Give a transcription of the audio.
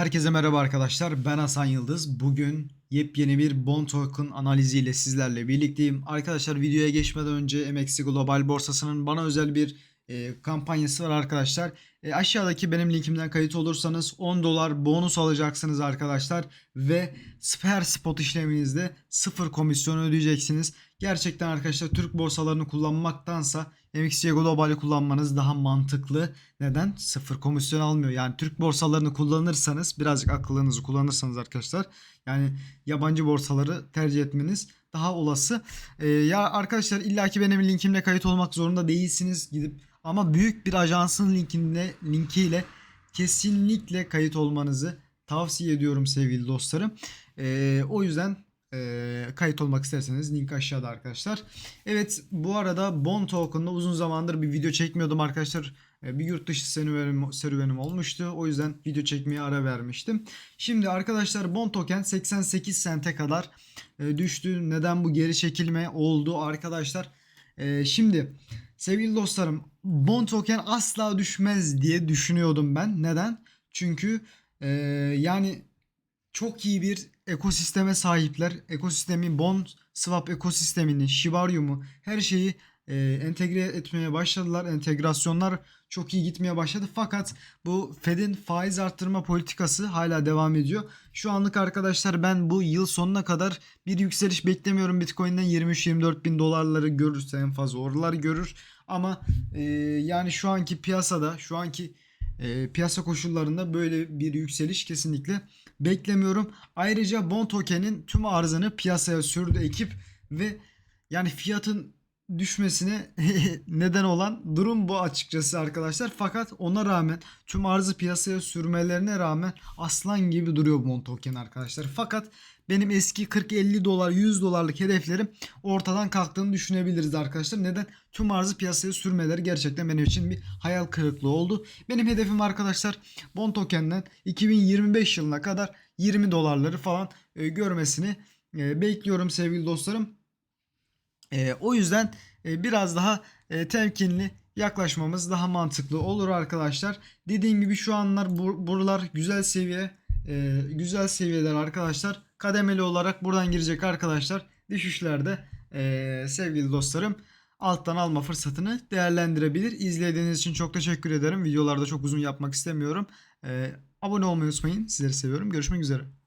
Herkese merhaba arkadaşlar. Ben Hasan Yıldız. Bugün yepyeni bir Bond Token analiziyle sizlerle birlikteyim. Arkadaşlar videoya geçmeden önce MXC Global borsasının bana özel bir e, kampanyası var arkadaşlar. E, aşağıdaki benim linkimden kayıt olursanız 10 dolar bonus alacaksınız arkadaşlar. Ve her spot işleminizde sıfır komisyon ödeyeceksiniz. Gerçekten arkadaşlar Türk borsalarını kullanmaktansa MXC Global'i kullanmanız daha mantıklı. Neden? Sıfır komisyon almıyor. Yani Türk borsalarını kullanırsanız birazcık akıllınızı kullanırsanız arkadaşlar yani yabancı borsaları tercih etmeniz daha olası. Ee, ya arkadaşlar illaki benim linkimle kayıt olmak zorunda değilsiniz gidip ama büyük bir ajansın linkinde linkiyle kesinlikle kayıt olmanızı tavsiye ediyorum sevgili dostlarım. Ee, o yüzden e, kayıt olmak isterseniz link aşağıda arkadaşlar. Evet bu arada Bond Token'da uzun zamandır bir video çekmiyordum arkadaşlar. E, bir yurt dışı serüvenim, serüvenim olmuştu. O yüzden video çekmeye ara vermiştim. Şimdi arkadaşlar Bond Token 88 sente kadar e, düştü. Neden bu geri çekilme oldu arkadaşlar? E, şimdi sevgili dostlarım Bond Token asla düşmez diye düşünüyordum ben. Neden? Çünkü e, yani çok iyi bir ekosisteme sahipler. Ekosistemi Bond Swap ekosistemini, Shibarium'u her şeyi e, entegre etmeye başladılar. Entegrasyonlar çok iyi gitmeye başladı. Fakat bu Fed'in faiz arttırma politikası hala devam ediyor. Şu anlık arkadaşlar ben bu yıl sonuna kadar bir yükseliş beklemiyorum. Bitcoin'den 23-24 bin dolarları görürse en fazla oraları görür. Ama e, yani şu anki piyasada, şu anki e, piyasa koşullarında böyle bir yükseliş kesinlikle beklemiyorum. Ayrıca Bond Token'in tüm arzını piyasaya sürdü ekip ve yani fiyatın düşmesine neden olan durum bu açıkçası arkadaşlar. Fakat ona rağmen tüm arzı piyasaya sürmelerine rağmen aslan gibi duruyor Bond Token arkadaşlar. Fakat benim eski 40-50 dolar 100 dolarlık hedeflerim ortadan kalktığını düşünebiliriz arkadaşlar. Neden? Tüm arzı piyasaya sürmeleri gerçekten benim için bir hayal kırıklığı oldu. Benim hedefim arkadaşlar Bond Token'den 2025 yılına kadar 20 dolarları falan e, görmesini e, bekliyorum sevgili dostlarım. E, o yüzden e, biraz daha e, temkinli yaklaşmamız daha mantıklı olur arkadaşlar. Dediğim gibi şu anlar bur- buralar güzel seviye e, güzel seviyeler arkadaşlar. Kademeli olarak buradan girecek arkadaşlar düşüşlerde e, sevgili dostlarım alttan alma fırsatını değerlendirebilir. İzlediğiniz için çok teşekkür ederim. Videolarda çok uzun yapmak istemiyorum. E, abone olmayı unutmayın. Sizleri seviyorum. Görüşmek üzere.